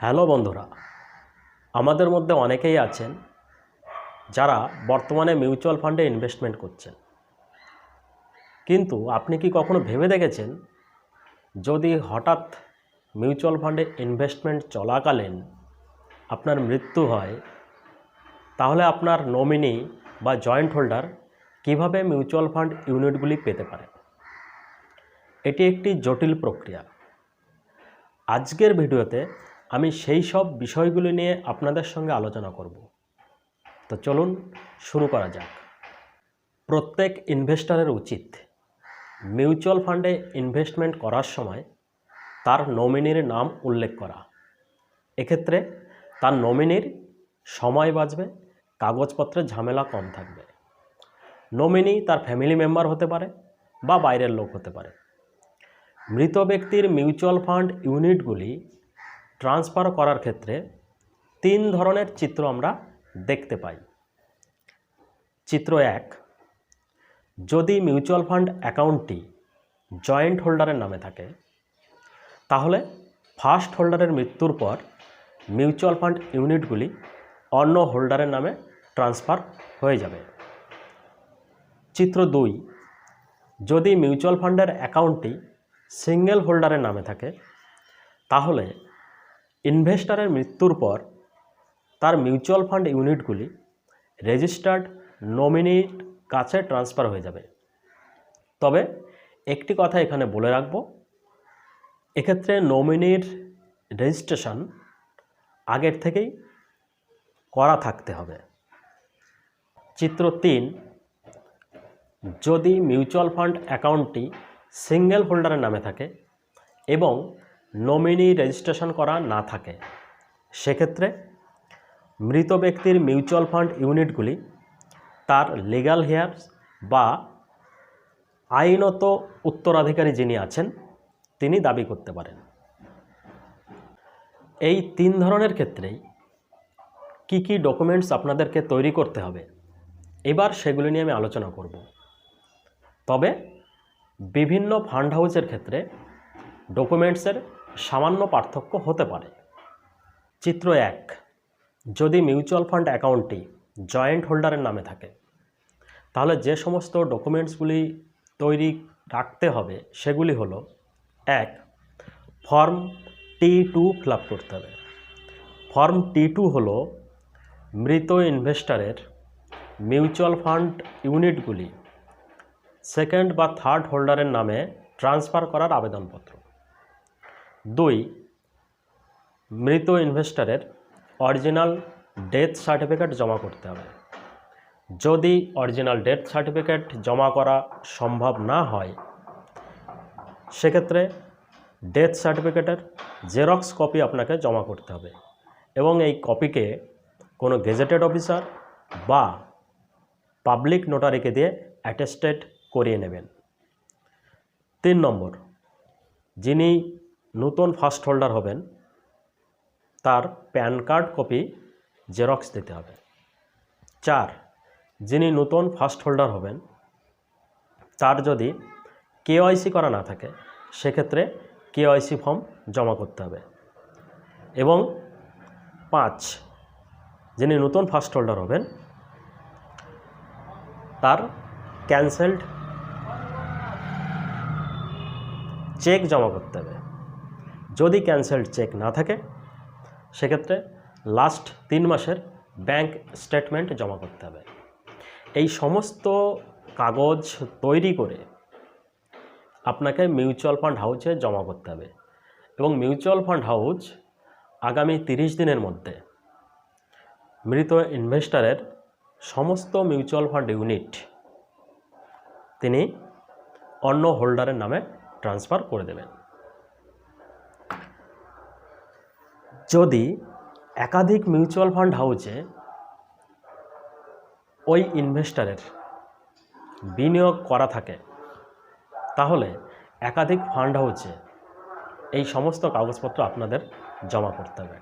Hello বন্ধুরা, আমাদের মধ্যে অনেকেই আছেন যারা বর্তমানে মিউচুয়াল ফান্ডে ইনভেস্টমেন্ট করছেন। কিন্তু আপনি কি কখনো ভেবে দেখেছেন যদি হঠাৎ মিউচুয়াল ফান্ডে ইনভেস্টমেন্ট চলাকালীন আপনার মৃত্যু হয়, তাহলে আপনার নমিনি বা জয়েন্ট হোল্ডার কীভাবে মিউচুয়াল ফান্ড ইউনিটগুলি পেতে পারে? এটি একটি জটিল প্রক্রিয়া। আজকের ভিডিওতে আমি সেই সব বিষয়গুলি নিয়ে আপনাদের সঙ্গে আলোচনা করব। তো চলুন শুরু করা যাক। প্রত্যেক ইনভেস্টরের উচিত মিউচুয়াল ফান্ডে ইনভেস্টমেন্ট করার সময় তার নমিনির নাম উল্লেখ করা। এক্ষেত্রে তার নমিনির সময় বাঁচবে কাগজপত্রের ঝামেলা কম থাকবে। নমিনি তার ফ্যামিলি মেম্বার হতে পারে বা বাইরের লোক হতে পারে। মৃত ব্যক্তির মিউচুয়াল ফান্ড ইউনিটগুলি ট্রান্সফার করার ক্ষেত্রে তিন ধরনের চিত্র আমরা দেখতে পাই। চিত্র এক, যদি মিউচুয়াল ফান্ড অ্যাকাউন্টটি জয়েন্ট হোল্ডারের নামে থাকে, তাহলে ফার্স্ট হোল্ডারের মৃত্যুর পর মিউচুয়াল ফান্ড ইউনিটগুলি অন্য হোল্ডারের নামে ট্রান্সফার হয়ে যাবে। চিত্র দুই, যদি মিউচুয়াল ফান্ডের অ্যাকাউন্টটি সিঙ্গেল হোল্ডারের নামে থাকে, তাহলে ইনভেস্টরের মৃত্যুর পর তার মিউচুয়াল ফান্ড ইউনিটগুলি রেজিস্টার্ড নমিনির কাছে ট্রান্সফার হয়ে যাবে। তবে একটি কথা এখানে বলে রাখব, এক্ষেত্রে নমিনির রেজিস্ট্রেশন আগের থেকেই করা থাকতে হবে। চিত্র তিন, যদি মিউচুয়াল ফান্ড অ্যাকাউন্টটি সিঙ্গেল হোল্ডারের নামে থাকে এবং নমিনি রেজিস্ট্রেশন করা না থাকে। সেক্ষেত্রে মৃত ব্যক্তির মিউচুয়াল ফান্ড ইউনিটগুলি তার লিগাল হেয়ার্স বা আইনত উত্তরাধিকারী যিনি আছেন, তিনি দাবি করতে পারেন। এই তিন ধরনের ক্ষেত্রেই কি কি ডকুমেন্টস আপনাদেরকে তৈরি করতে হবে, এবার সেগুলি নিয়ে আমি আলোচনা করব। তবে বিভিন্ন ফান্ড হাউসের ক্ষেত্রে ডকুমেন্টসের সামান্য পার্থক্য হতে পারে। চিত্র এক, যদি মিউচুয়াল ফান্ড অ্যাকাউন্টটি জয়েন্ট হোল্ডারের নামে থাকে, তাহলে যে সমস্ত ডকুমেন্টসগুলি তৈরি রাখতে হবে সেগুলি হলো, এক, ফর্ম টি টু ফিল করতে হবে। ফর্ম টি টু হলো মৃত ইনভেস্টরের মিউচুয়াল ফান্ড ইউনিটগুলি সেকেন্ড বা থার্ড হোল্ডারের নামে ট্রান্সফার করার আবেদনপত্র। দুই, মৃত ইনভেস্টরের অরিজিনাল ডেথ সার্টিফিকেট জমা করতে হবে। যদি অরিজিনাল ডেথ সার্টিফিকেট জমা করা সম্ভব না হয়, সেক্ষেত্রে ডেথ সার্টিফিকেটের জেরক্স কপি আপনাকে জমা করতে হবে এবং এই কপিকে কোনো গেজেটেড অফিসার বা পাবলিক নোটারিকে দিয়ে অ্যাটেস্টেড করিয়ে নেবেন। তিন নম্বর, যিনি নতুন ফার্স্ট হোল্ডার হবেন, তার প্যান কার্ড কপি জেরক্স দিতে হবে। চার, যিনি নতুন ফার্স্ট হোল্ডার হবেন, তার যদি কেওয়াইসি করা না থাকে, সেক্ষেত্রে কেওয়াইসি ফর্ম জমা করতে হবে। এবং পাঁচ, যিনি নতুন ফার্স্ট হোল্ডার হবেন, তার ক্যান্সেলড চেক জমা করতে হবে। যদি ক্যান্সেলড চেক না থাকে, সেক্ষেত্রে লাস্ট তিন মাসের ব্যাংক স্টেটমেন্ট জমা করতে হবে। এই সমস্ত কাগজ তৈরি করে আপনাকে মিউচুয়াল ফান্ড হাউসে জমা করতে হবে এবং মিউচুয়াল ফান্ড হাউস আগামী তিরিশ দিনের মধ্যে মৃত ইনভেস্টারের সমস্ত মিউচুয়াল ফান্ড ইউনিট তিনি অন্য হোল্ডারের নামে ট্রান্সফার করে দেবেন। যদি একাধিক মিউচুয়াল ফান্ড হাউসে ওই ইনভেস্টরের বিনিয়োগ করা থাকে, তাহলে একাধিক ফান্ড হাউসে এই সমস্ত কাগজপত্র আপনাদের জমা করতে হবে।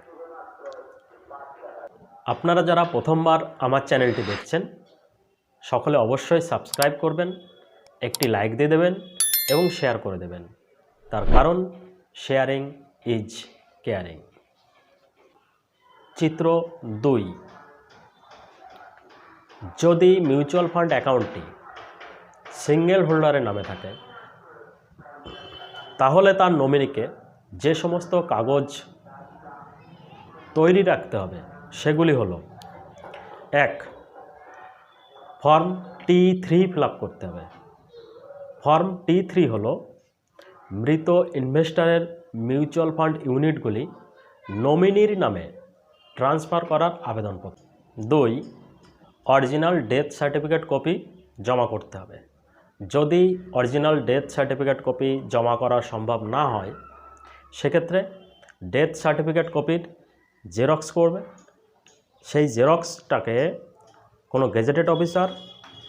আপনারা যারা প্রথমবার আমার চ্যানেলটি দেখছেন, সকলে অবশ্যই সাবস্ক্রাইব করবেন, একটি লাইক দিয়ে দেবেন এবং শেয়ার করে দেবেন। তার কারণ শেয়ারিং ইজ কেয়ারিং চিত্র দুই। যদি মিউচুয়াল ফান্ড অ্যাকাউন্টটি সিঙ্গেল হোল্ডারের নামে থাকে, তাহলে তার নমিনিকে যে সমস্ত কাগজ তৈরি রাখতে হবে, সেগুলি হলো, এক, ফর্ম টি থ্রি ফিল করতে হবে। ফর্ম টি থ্রি হলো, মৃত ইনভেস্টরের মিউচুয়াল ফান্ড ইউনিটগুলি নমিনির নামে ট্রান্সফার করার আবেদনপত্র। দুই, অরিজিনাল ডেথ সার্টিফিকেট কপি জমা করতে হবে। যদি অরিজিনাল ডেথ সার্টিফিকেট কপি জমা করা সম্ভব না হয়, সেক্ষেত্রে ডেথ সার্টিফিকেট কপির জেরক্স করবে। সেই জেরক্সটাকে কোনো গেজেটেড অফিসার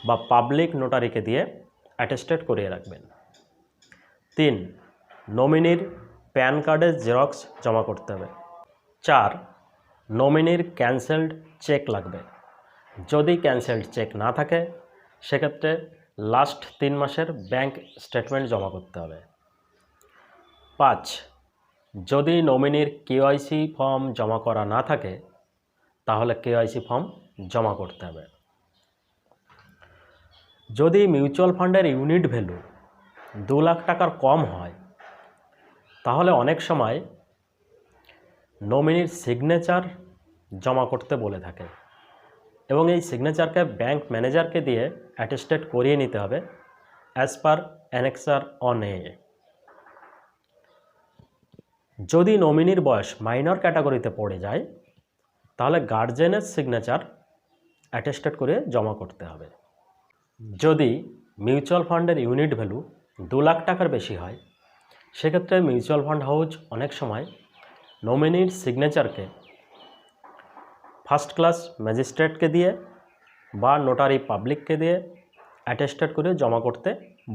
বা পাবলিক নোটারিকে দিয়ে অ্যাটেস্টেড করিয়ে রাখবেন। তিন, নমিনির প্যান কার্ডের জেরক্স জমা করতে হবে। চার নমিনির ক্যান্সেলড চেক লাগবে। যদি ক্যান্সেলড চেক না থাকে, সেক্ষেত্রে লাস্ট তিন মাসের ব্যাংক স্টেটমেন্ট জমা করতে হবে। পাঁচ, যদি নমিনির কেওয়াইসি ফর্ম জমা করা না থাকে, তাহলে কেওয়াইসি ফর্ম জমা করতে হবে। যদি মিউচুয়াল ফান্ডের ইউনিট ভ্যালু দু লাখ টাকার কম হয়, তাহলে অনেক সময় নমিনির সিগনেচার জমা করতে বলে থাকে। এবং এই সিগনেচারকে ব্যাংক ম্যানেজারকে দিয়ে অ্যাটেস্টেড করিয়ে নিতে হবে as per annexure on A যদি নমিনির বয়স মাইনর ক্যাটাগরিতে পড়ে যায়, তাহলে গার্জেনের সিগনেচার অ্যাটেস্টেড করে জমা করতে হবে। যদি মিউচুয়াল ফান্ডের ইউনিট ভ্যালু দু লাখ টাকার বেশি হয়, সেক্ষেত্রে মিউচুয়াল ফান্ড হাউস অনেক সময় নমিনির সিগনেচারকে ফার্স্ট ক্লাস ম্যাজিস্ট্রেটকে দিয়ে বা নোটারি পাবলিককে দিয়ে অ্যাটেস্টেড করে জমা করতে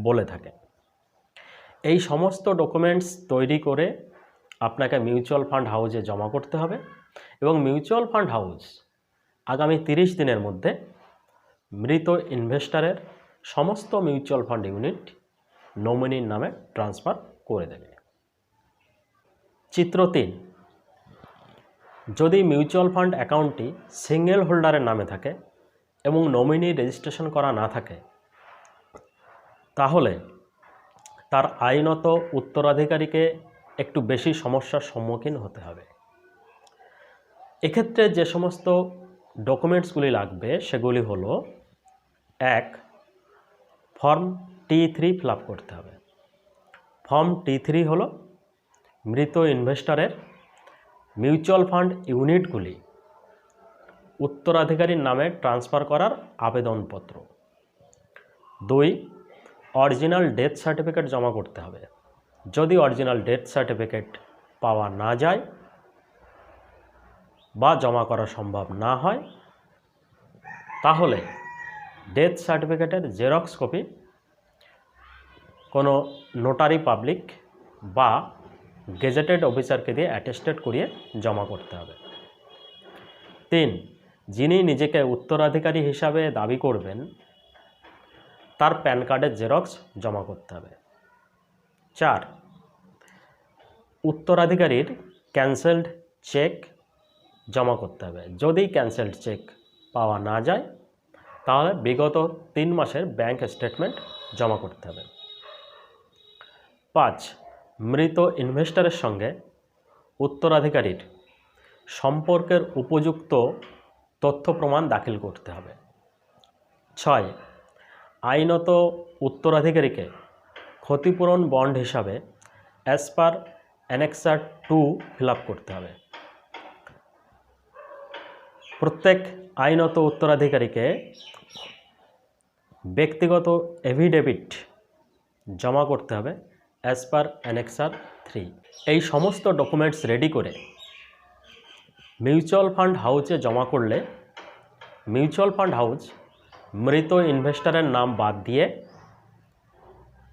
বলে থাকে। এই সমস্ত ডকুমেন্টস তৈরি করে আপনাকে মিউচুয়াল ফান্ড হাউসে জমা করতে হবে এবং মিউচুয়াল ফান্ড হাউস আগামী তিরিশ দিনের মধ্যে মৃত ইনভেস্টারের সমস্ত মিউচুয়াল ফান্ড ইউনিট নমিনির নামে ট্রান্সফার করে দেবে। চিত্র তিন যদি মিউচুয়াল ফান্ড অ্যাকাউন্টটি সিঙ্গেল হোল্ডারের নামে থাকে এবং নমিনি রেজিস্ট্রেশন করা না থাকে, তাহলে তার আইনত উত্তরাধিকারীকে একটু বেশি সমস্যার সম্মুখীন হতে হবে। এক্ষেত্রে যে সমস্ত ডকুমেন্টসগুলি লাগবে, সেগুলি হলো, এক, ফর্ম টি থ্রি ফিল করতে হবে। ফর্ম টি থ্রি হলো মৃত ইনভেস্টরের মিউচুয়াল ফান্ড ইউনিটগুলি উত্তরাধিকারীর নামে ট্রান্সফার করার আবেদনপত্র। দুই, অরিজিনাল ডেথ সার্টিফিকেট জমা করতে হবে। যদি অরিজিনাল ডেথ সার্টিফিকেট পাওয়া না যায় বা জমা করা সম্ভব না হয়, তাহলে ডেথ সার্টিফিকেটের জেরক্স কপি কোনো নোটারি পাবলিক বা গেজেটেড অফিসারকে দিয়ে অ্যাটেস্টেড করিয়ে জমা করতে হবে। তিন, যিনি নিজেকে উত্তরাধিকারী হিসাবে দাবি করবেন, তার প্যান কার্ডের জেরক্স জমা করতে হবে। চার, উত্তরাধিকারীর ক্যান্সেলড চেক জমা করতে হবে। যদি ক্যান্সেলড চেক পাওয়া না যায়, তাহলে বিগত তিন মাসের ব্যাংক স্টেটমেন্ট জমা করতে হবে। পাঁচ মৃত ইনভেস্টরের সঙ্গে উত্তরাধিকারীর সম্পর্কের উপযুক্ত তথ্য প্রমাণ দাখিল করতে হবে। ছয়, আইনত উত্তরাধিকারীকে ক্ষতিপূরণ বন্ড হিসাবে as per annexure two fill করতে হবে। প্রত্যেক আইনত উত্তরাধিকারীকে ব্যক্তিগত এভিডেভিট জমা করতে হবে। অ্যাজ পার অ্যানেক্সার থ্রি এই সমস্ত ডকুমেন্টস রেডি করে মিউচুয়াল ফান্ড হাউসে জমা করলে মিউচুয়াল ফান্ড হাউস মৃত ইনভেস্টরের নাম বাদ দিয়ে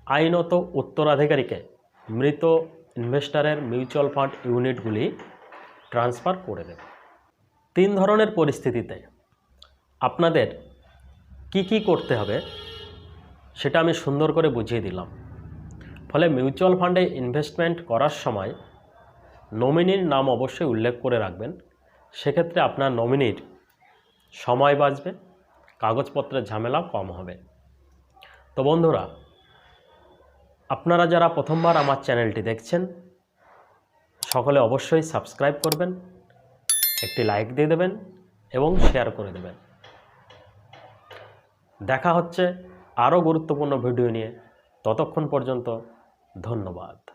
আইনত উত্তরাধিকারীকে মৃত ইনভেস্টরের মিউচুয়াল ফান্ড ইউনিটগুলি ট্রান্সফার করে দেবে। তিন ধরনের পরিস্থিতিতে আপনাদের কি কি করতে হবে সেটা আমি সুন্দর করে বুঝিয়ে দিলাম। ফলে মিউচুয়াল ফান্ডে ইনভেস্টমেন্ট করার সময় নমিনির নাম অবশ্যই উল্লেখ করে রাখবেন। সেক্ষেত্রে আপনার নমিনির সময় বাঁচবে, কাগজপত্রের ঝামেলাও কম হবে। তো বন্ধুরা, আপনারা যারা প্রথমবার আমার চ্যানেলটি দেখছেন, সকলে অবশ্যই সাবস্ক্রাইব করবেন, একটি লাইক দিয়ে দেবেন এবং শেয়ার করে দেবেন। দেখা হচ্ছে আরও গুরুত্বপূর্ণ ভিডিও নিয়ে। ততক্ষণ পর্যন্ত ধন্যবাদ।